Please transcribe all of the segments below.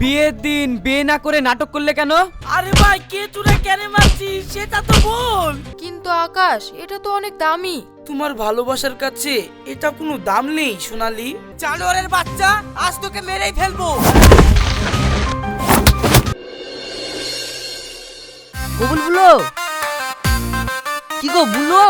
বিয়ের দিন বিয়ে না করে নাটক করলে কেন? আরে ভাই কে তোরা কেন মারছিস সেটা তো বল। কিন্তু আকাশ এটা তো অনেক দামি। তোমার ভালোবাসার কাছে এটা কোনো দাম নেই সোনালি। জানোয়ারের বাচ্চা আজ তোকে মেরেই ফেলব। কবুল বুলো কি গো বুলো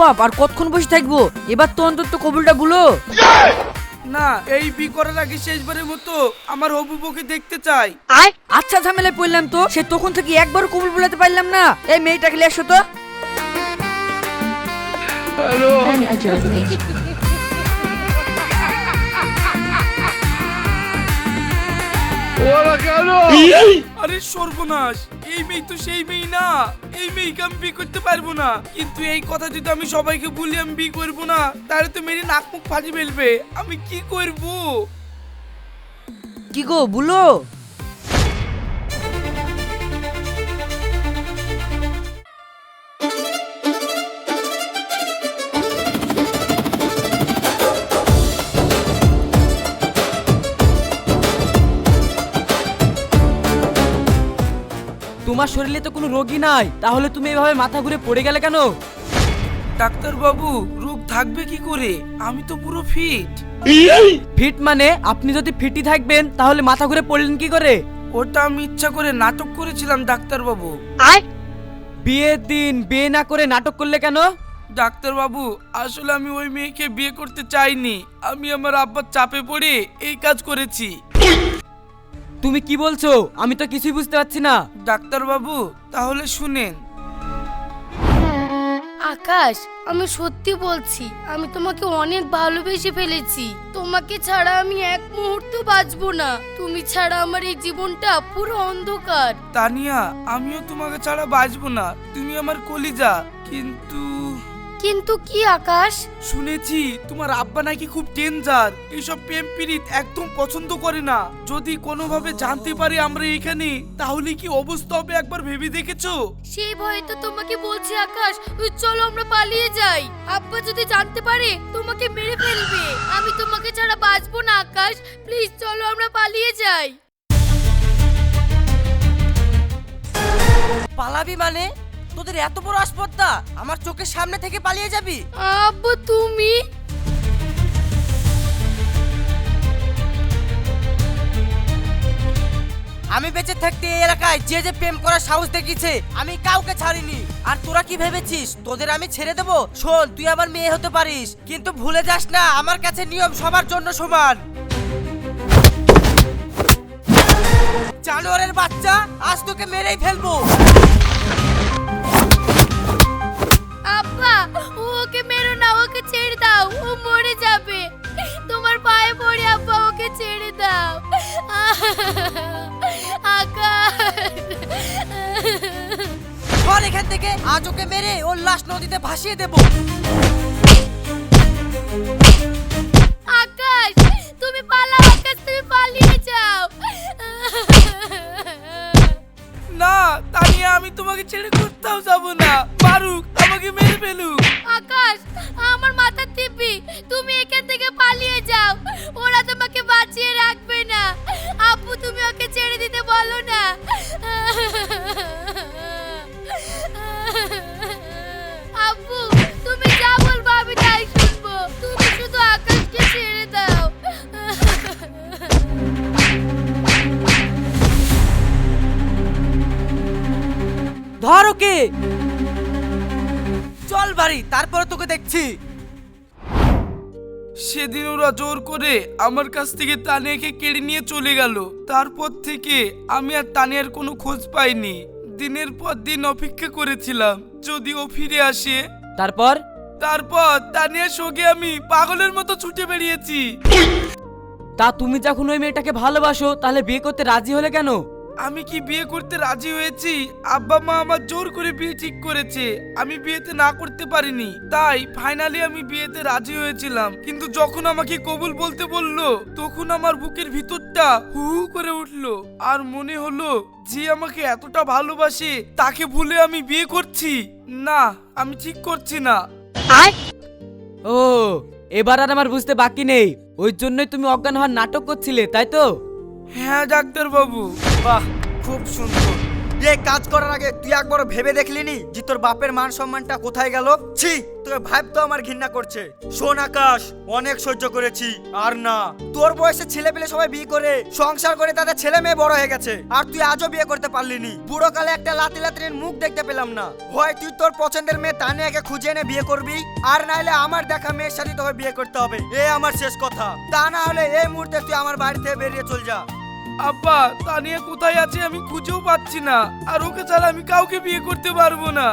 বাপ আর কতক্ষণ বসে থাকব? এবার তো অন্তত কবুলটা বুলো না এই বি করার আগে শেষবারের মতো আমার হবু বউকে দেখতে চাই। আচ্ছা ঝামেলায় পড়লাম তো। সে তখন থেকে একবার কবুল বলাতে পারলাম না। এই মেয়েটাকে নিয়ে আসো তো। আরে সর্বনাশ এই মেয়ে তো সেই মেয়ে না। এই মেয়েকে আমি বিয়ে করতে পারব না। কিন্তু এই কথা যদি আমি সবাইকে বলি আমি বিয়ে করব না তাহলে তো মেরে নাক মুখ ফাটি ফেলবে। আমি কি করব? কি গো বুলো? তোমার শরীরে তো কোনো রোগী নাই। তাহলে তুমি এভাবে মাথা ঘুরে পড়ে গেলে কেন? ডাক্তার বাবু রোগ থাকবে কি করে? আমি তো পুরো ফিট। ফিট মানে আপনি যদি ফিটি থাকবেন তাহলে মাথা ঘুরে পড়লেন কি করে? ওটা আমি ইচ্ছা করে নাটক করেছিলাম ডাক্তার বাবু বিয়ের দিন বিয়ে না করে নাটক করলে কেন? ডাক্তার বাবু আসলে আমি ওই মেয়েকে বিয়ে করতে চাইনি। আমি আমার আব্বার চাপে পড়ে এই কাজ করেছি। তুমি কি বলছো? আমি তো কিছুই বুঝতে পারছি না। ডাক্তার বাবু তাহলে শুনেন। আকাশ আমি সত্যি বলছি আমি তোমাকে অনেক ভালোবেসে ফেলেছি। তোমাকে ছাড়া আমি এক মুহূর্ত বাঁচবো না। তুমি ছাড়া আমার এই জীবনটা পুরো অন্ধকার। তানিয়া আমিও তোমাকে ছাড়া বাঁচবো না। তুমি আমার কলিজা কিন্তু কিন্তু কি আকাশ? শুনেছি তোমার আব্বা নাকি খুব ডেঞ্জার এইসব প্রেম পীড়িত একদম পছন্দ করে না। যদি কোনোভাবে জানতে পারি আমরা এখানে তাহলে কি অবস্থা হবে একবার ভেবে দেখেছ? সেই ভয়ে তো তোমাকে বলছি আকাশ। চলো আমরা পালিয়ে যাই। আব্বা যদি জানতে পারে তোমাকে মেরে ফেলবে। আমি তোমাকে ছাড়া বাঁচবো না আকাশ। প্লিজ চলো আমরা পালিয়ে যাই। পালাবি মানে? তোদের এত বড় আসপত্তা? আমার চোখের সামনে থেকে পালিয়ে যাবি? আব্বু তুমি? আমি বেঁচে থাকতে এই এলাকায় যে যে প্রেম করার সাহস দেখিয়েছে আমি কাউকে ছাড়িনি। আর তোরা কি ভেবেছিস? তোদের আমি ছেড়ে দেবো? শোন তুই আমার মেয়ে হতে পারিস কিন্তু ভুলে যাস না আমার কাছে নিয়ম সবার জন্য সমান। জানোয়ারের বাচ্চা আজ তোকে মেরেই ফেলব। পায়ে পড়ে আব্বা ওকে ছেড়ে দাও। আকাশ। এখান থেকে আজ ওকে মেরে ওর লাশ নদীতে ভাসিয়ে দেবো। ওকে চল বাড়ি তারপরে তোকে দেখছি। সেদিন ওরা জোর করে আমার কাছ থেকে তানিয়াকে কেড়ে নিয়ে চলে গেল। তারপর থেকে আমি আর তানিয়ার কোনো খোঁজ পাইনি। দিনের পর দিন অপেক্ষা করেছিলাম যদি ও ফিরে আসে। তারপর? তারপর তানিয়ার সঙ্গে আমি পাগলের মতো ছুটে বেরিয়েছি। তা তুমি যখন ওই মেয়েটাকে ভালোবাসো তাহলে বিয়ে করতে রাজি হলে কেন? আমি কি বিয়ে করতে রাজি হয়েছি? আব্বা মা আমার জোর করে বিয়ে ঠিক করেছে। আমি বিয়েতে না করতে পারিনি। তাই ফাইনালি আমি বিয়েতে রাজি হয়েছিলাম। কিন্তু যখন আমাকে কবুল বলতে বলল তখন আমার বুকের ভিতরটা হু হু করে উঠল। আর মনে হলো যে আমাকে এতটা ভালোবাসে তাকে ভুলে আমি বিয়ে করছি। না আমি ঠিক করছি না। ও এবার আর আমার বুঝতে বাকি নেই। ওই জন্যই তুমি অজ্ঞান হওয়ার নাটক করছিলে তাই তো? হ্যাঁ ডাক্তার বাবু বাহ, খুব সুন্দর। এই কাজ করার আগে তুই একবার ভেবে দেখলিনি যে তোর বাপের মান সম্মানটা কোথায় গেল? ছি, তোর ভাইব তো আমার ঘৃণা করছে। শোন আকাশ, অনেক সহ্য করেছি, আর না। তোর বয়সে ছেলে পেলে সবাই বিয়ে করে, সংসার করে তাদের ছেলে মেয়ে বড় হয়ে গেছে। আর তুই আজও বিয়ে করতে পারলিনি বুড়ো কালে একটা লাতি লাতির মুখ দেখতে পেলাম না। হয় তুই তোর পছন্দের মেয়ে তানিয়াকে খুঁজে এনে বিয়ে করবি, আর নাইলে আমার দেখা মেয়ের সাথে তোকে বিয়ে করতে হবে। এ আমার শেষ কথা। তা না হলে এই মুহূর্তে তুই আমার বাড়ি থেকে বেরিয়ে চল যা। আব্বা তানিয়া কোথায় আছে আমি খুঁজেও পাচ্ছি না। আর ওকে ছাড়া আমি কাউকে বিয়ে করতে পারব না।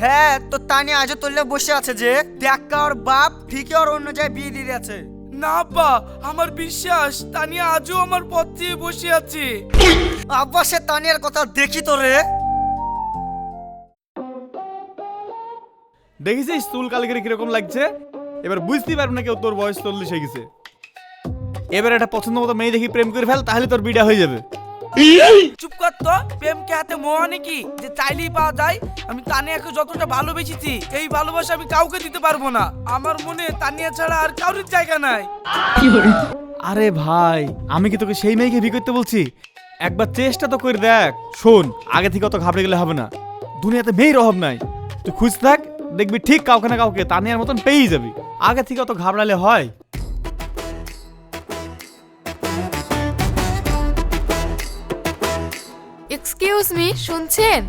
হ্যাঁ তো তানি আজও তোলে বসে আছে যে দেখা ওর বাপ ঠিকই ওর অন্য জায়গায় বিয়ে দিয়ে আছে না আব্বা আমার বিশ্বাস তানিয়া আজও আমার পথ চেয়ে বসে আছে। আব্বা সে তানিয়ার কথা দেখি তো রে। দেখেছিস চুল কালকের কীরকম লাগছে? এবার বুঝতেই পারব না কেউ তোর বয়স চল্লিশ হয়ে গেছে। এবার একটা পছন্দ মতো মেয়ে দেখি প্রেম করে ফেল তাহলে তোর বিটা হয়ে যাবে। চুপ কর তো প্রেমকে হাতে মোয়া নাকি যে চাইলেই পাওয়া যায় আমি তানিয়াকে যতটা ভালোবেসেছি এই ভালোবাসা আমি কাউকে দিতে পারব না। আমার মনে তানিয়া ছাড়া আর কারোর জায়গা নাই। আরে ভাই আমি কি তোকে সেই মেয়েকে বিয়ে করতে বলছি? একবার চেষ্টা তো করে দেখ শোন আগে থেকে অত ঘাবড়ে গেলে হবে না। দুনিয়াতে মেয়ের অভাব নাই। তুই খুঁজ থাক দেখবি ঠিক কাউকে না কাউকে তানিয়ার মতন পেয়েই যাবি। আগে থেকে অত ঘাবড়ালে হয়। এক্সকিউজ মি শুনছেন?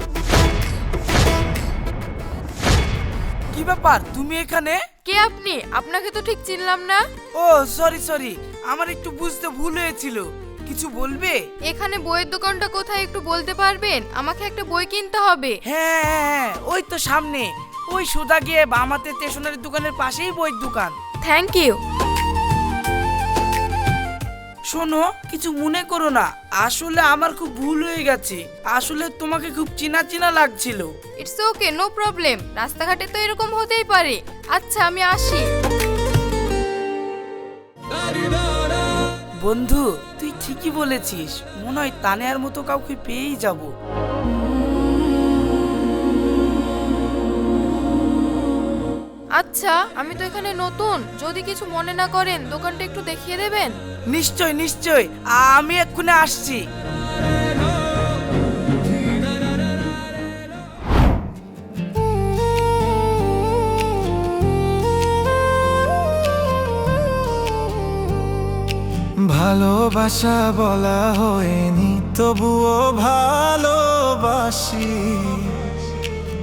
কি ব্যাপার? তুমি এখানে? কে আপনি? আপনাকে তো ঠিক চিনলাম না। ও সরি সরি আমার একটু বুঝতে ভুল হয়েছিল। কিছু বলবে? এখানে বইয়ের দোকানটা কোথায় একটু বলতে পারবেন? আমাকে একটা বই কিনতে হবে। হ্যাঁ হ্যাঁ, হ্যাঁ। ওই তো সামনে। ওই সোজা গিয়ে বামাতে স্টেশনারি দোকানের পাশেই বইয়ের দোকান। থ্যাংক ইউ শোনো কিছু মনে করো না। আসলে আমার খুব ভুল হয়ে গেছে। আসলে তোমাকে খুব চিনা চিনা লাগছিল। ইটস ওকে নো প্রবলেম রাস্তাঘাটে তো এরকম হতেই পারে। আচ্ছা আমি আসি। বন্ধু তুই ঠিকই বলেছিস। মনে হয় তানেয়ার মতো কাউকে পেয়েই যাব। আচ্ছা আমি তো এখানে নতুন। যদি কিছু মনে না করেন দোকানটা একটু দেখিয়ে দেবেন? নিশ্চয় নিশ্চয়। আমি এক্ষুনি আসছি। ভালোবাসা বলা হয়নি তবুও ভালোবাসি।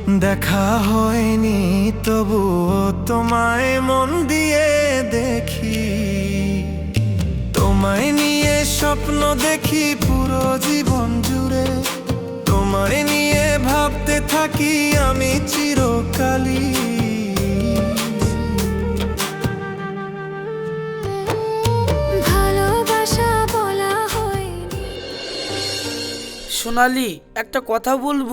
দেখা হয়নি তবুও তোমায় মন দিয়ে দেখি। তোমায় নিয়ে স্বপ্ন দেখি পুরো জীবন জুড়ে। তোমায় নিয়ে ভাবতে থাকি আমি চিরকালই। ভালোবাসা বলা হয়নি। সোনালি একটা কথা বলব?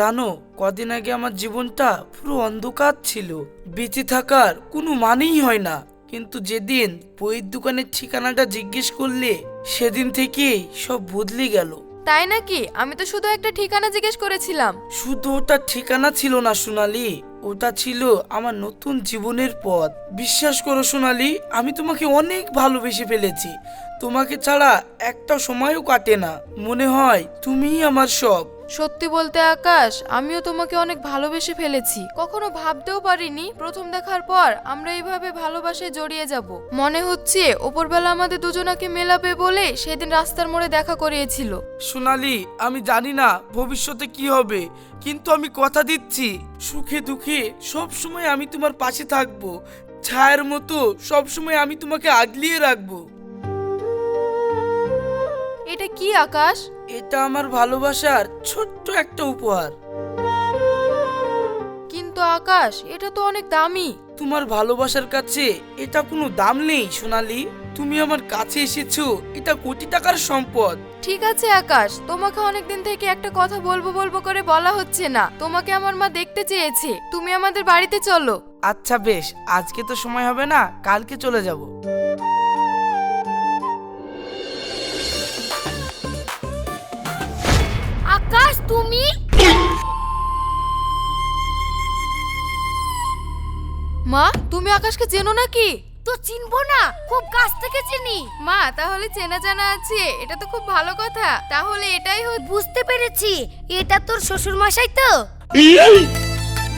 জানো কদিন আগে আমার জীবনটা পুরো অন্ধকার ছিল। বেঁচে থাকার কোনো মানেই হয় না। কিন্তু যেদিন বইয়ের দোকানের ঠিকানাটা জিজ্ঞেস করলে সেদিন থেকেই সব বদলে গেল। তাই নাকি? আমি তো শুধু একটা ঠিকানা জিজ্ঞেস করেছিলাম। শুধু ওটা ঠিকানা ছিল না সোনালি। ওটা ছিল আমার নতুন জীবনের পথ। বিশ্বাস করো সোনালি আমি তোমাকে অনেক ভালোবেসে ফেলেছি। তোমাকে ছাড়া একটা সময়ও কাটে না। মনে হয় তুমিই আমার সব। সত্যি বলতে আকাশ আমিও তোমাকে অনেক ভালোবেসে ফেলেছি। কখনো ভাবতেও পারিনি প্রথম দেখার পর আমরা এইভাবে ভালোবাসায় জড়িয়ে যাব। মনে হচ্ছে ওপরবেলা আমাদের দুজনাকে মেলাবে বলে সেদিন রাস্তার মোড়ে দেখা করিয়েছিল। সোনালি আমি জানি না ভবিষ্যতে কি হবে কিন্তু আমি কথা দিচ্ছি। সুখে দুঃখে সব সময় আমি তোমার পাশে থাকব। ছায়ের মতো সব সময় আমি তোমাকে আগলিয়ে রাখব। এটা কি আকাশ? এটা আমার ভালোবাসার ছোট্ট একটা উপহার। কিন্তু আকাশ এটা তো অনেক দামি। তোমার ভালোবাসার কাছে এটা কোনো দাম নেই সোনালি। তুমি আমার কাছে এসেছ এটা কোটি টাকার সম্পদ। ঠিক আছে আকাশ তোমাকে অনেক দিন থেকে একটা কথা বলব বলব করে বলা হচ্ছে না। তোমাকে আমার মা দেখতে চেয়েছে। তুমি আমাদের বাড়িতে চলো। আচ্ছা বেশ আজকে তো সময় হবে না কালকে চলে যাব। তুমি? মা তুমি আকাশকে চেনো নাকি? তো চিনবো না খুব কাছ থেকে চিনি। মা তাহলে চেনা জানা আছে এটা তো খুব ভালো কথা। তাহলে এটাই হচ্ছে বুঝতে পেরেছি এটা তোর শ্বশুর মশাই তো?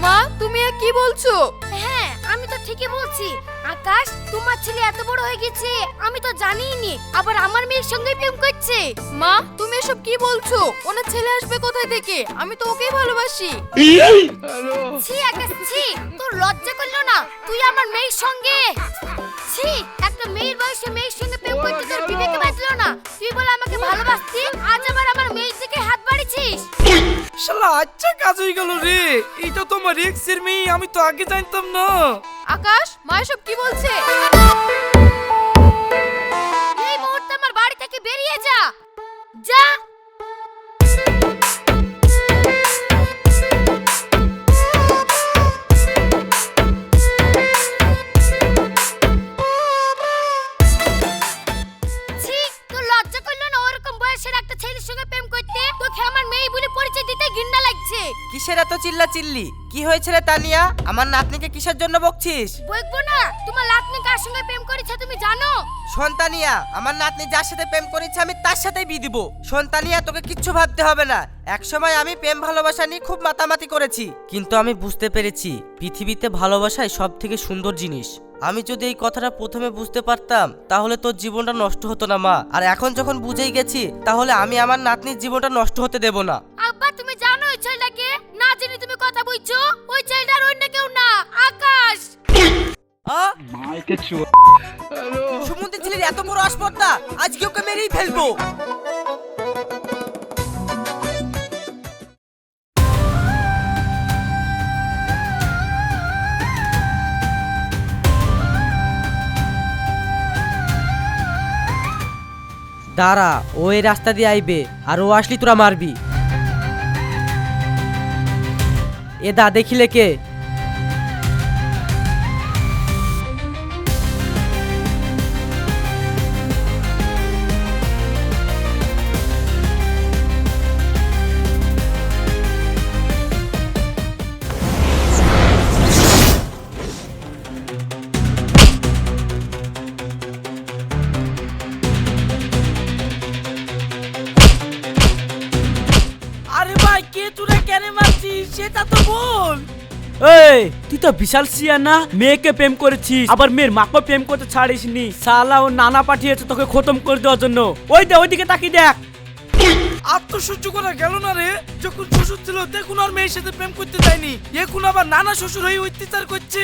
মা তুমি আর কি বলছো? হ্যাঁ আমি তো ঠিকই বলছি। আকাশ তোমার ছেলে এত বড় হয়ে গেছে আমি তো জানিই নি আবার আমার মেয়ের সঙ্গে প্রেম করছে। মা তুমি এসব কি বলছো? ওনার ছেলে আসবে কোথায় থেকে? আমি তো ওকেই ভালোবাসি। ছি আকাশ ছি তোর লজ্জা করল না তুই আমার মেয়ের সঙ্গে। ছি একটা মেয়ের বয়সে মেয়ের সঙ্গে প্রেম করতে তোর বিবেকে বাজলো না। তুই বলে আমাকে ভালোবাসতি আজ আবার আমার মেয়ের দিকে হাত বাড়িছিস শালা আচ্ছা কাজ হয়ে গেল রে। এটা তোমার এক্সের মেয়ে, আমি তো আগে জানতাম না। আকাশ, মা সব কি বলছে? রে তানিয়া আমার নাতনিকে কিসের জন্য বকছিস? বলব না তোমার লাতনি কার সঙ্গে প্রেম করেছে তুমি জানো? সন্তানিয়া আমার নাতনি যার সাথে প্রেম করেছে আমি তার সাথেই বিয়ে দিব। সন্তানিয়া তোকে কিচ্ছু ভাবতে হবে না। একসময় আমি প্রেম ভালোবাসা নিয়ে খুব মাতামাতি করেছি। কিন্তু আমি বুঝতে পেরেছি পৃথিবীতে ভালোবাসাই সব থেকে সুন্দর জিনিস। আমি যদি এই কথাটা প্রথমে বুঝতে পারতাম তাহলে তোর জীবনটা নষ্ট হতো না মা। আর এখন যখন বুঝেই গেছি তাহলে আমি আমার নাতনির জীবনটা নষ্ট হতে দেব না। আব্বা তুমি ওই ছেলেটাকে? না জেনে তুমি কথা বলছো? ওই ছেলেটার অন্য কেউ না আকাশ! সুমন্তি ছেলের এত বড় আসপর্দা আজকে ওকে মেরেই ফেলব। দাঁড়া ও এই রাস্তা দিয়ে আইবে আর ও আসলি তোরা মারবি। এ দা দেখিলে কে? তো বিশাল সিয়ানা মেয়েকে প্রেম করেছিস, আবার মেয়ের মাকে প্রেম করতে ছাড়িস নি সালা ও নানা পাঠিয়েছে তোকে খতম করে দেওয়ার জন্য। ওই দে, ওইদিকে তাকি দেখ। আর সহ্য করা গেল না রে? যখন শ্বশুর ছিল, দেখুন আর মেয়ের সাথে প্রেম করতে যায়নি। এখন আবার নানা শ্বশুর হয়ে অত্যাচার করছে।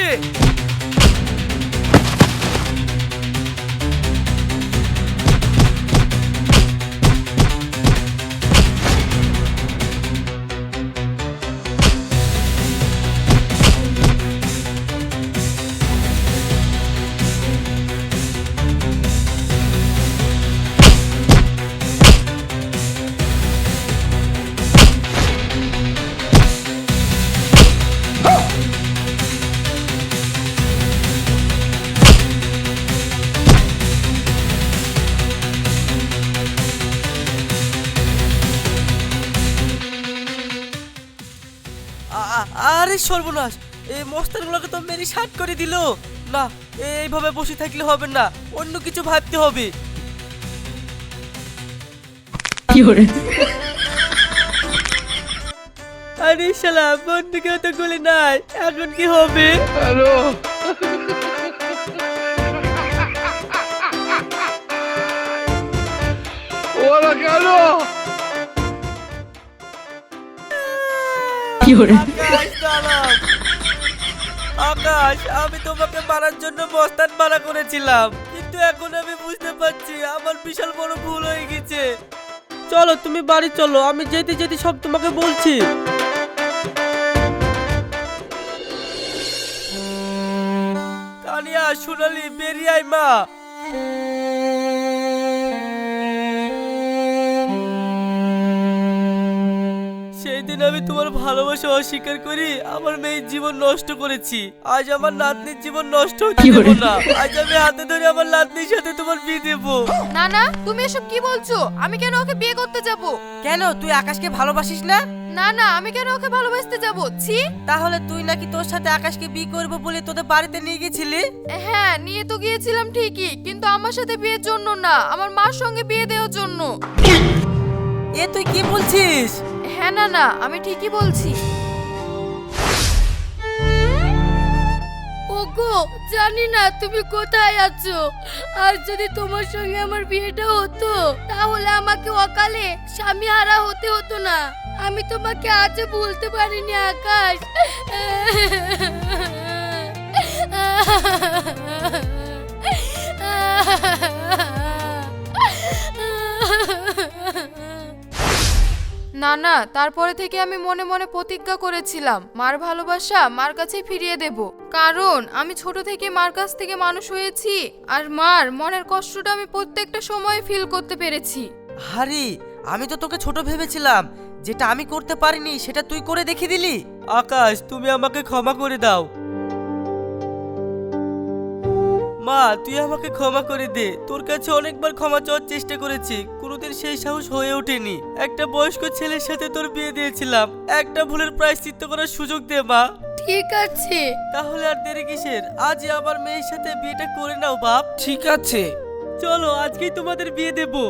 সর্বনাশ। এই মস্তানগুলোকে তো মেরে শার্ট করে দিল। না এইভাবে বসে থাকলে হবে না। অন্য কিছু ভাবতে হবে। আরে শালা বন্ধুকে তো গুলি নাই। এখন কি হবে? আকাশ। দাঁড়াও। আকাশ, আমি তোমাকে মারার জন্য মস্তান মারা করেছিলাম। কিন্তু এখন আমি বুঝতে পারছি, আমার বিশাল বড় ভুল হয়ে গেছে। চলো, তুমি বাড়ি চলো, আমি যেতে যেতে সব তোমাকে বলছি। কানিয়া সোনালি বেরিয়াই মা। সেই দিন আমি তোমার ভালোবাসা অস্বীকার করি আমার মেয়ের জীবন নষ্ট করেছি। আজ আমার নাতনির জীবন নষ্ট হতে দেবো না। আজ আমি হাতে ধরে আমার নাতনির সাথে তোমার বিয়ে দেবো। না না তুমি এসব কি বলছো? আমি কেন ওকে বিয়ে করতে যাব? কেন? তুই আকাশকে ভালোবাসিস না? না না আমি কেন ওকে ভালোবাসতে যাব? ছি। তাহলে তুই নাকি তোর সাথে আকাশকে বিয়ে করব বলে তোদের বাড়িতে নিয়ে গেছিলি? হ্যাঁ নিয়ে তো গিয়েছিলাম ঠিকই কিন্তু আমার সাথে বিয়ের জন্য না। আমার মার সঙ্গে বিয়ে দেওয়ার জন্য। এ তুই কি বলছিস? হ্যাঁ না না, আমি ঠিকই বলছি। জানি না তুমি কোথায় আছো। আর যদি তোমার সঙ্গে আমার বিয়েটা হতো, তাহলে আমাকে অকালে স্বামী হারা হতে হতো না। আমি তোমাকে আজও ভুলতে পারিনি, আকাশ। না না তারপরে থেকে আমি মনে মনে প্রতিজ্ঞা করেছিলাম মার ভালোবাসা মার কাছেই ফিরিয়ে দেব। কারণ আমি ছোট থেকে মার কাছ থেকে মানুষ হয়েছি আর মার মনের কষ্টটা আমি প্রত্যেকটা সময় ফিল করতে পেরেছি। হারি আমি তো তোকে ছোট ভেবেছিলাম যেটা আমি করতে পারিনি সেটা তুই করে দেখিয়ে দিলি? আকাশ তুমি আমাকে ক্ষমা করে দাও। মা তুই আমাকে ক্ষমা করে দে। তোর কাছে অনেকবার ক্ষমা চাওয়ার চেষ্টা করেছি কোনোদিন সেই সাহস হয়ে ওঠেনি। একটা বয়স্ক ছেলের সাথে তোর বিয়ে দিয়েছিলাম। একটা ভুলের প্রায়শ্চিত্ত করার সুযোগ দে মা। ঠিক আছে। তাহলে আর দেরি কিসের? আজই আমার মেয়ের সাথে বিয়েটা করে নাও বাপ। ঠিক আছে। চলো আজকেই তোমাদের বিয়ে দেবো।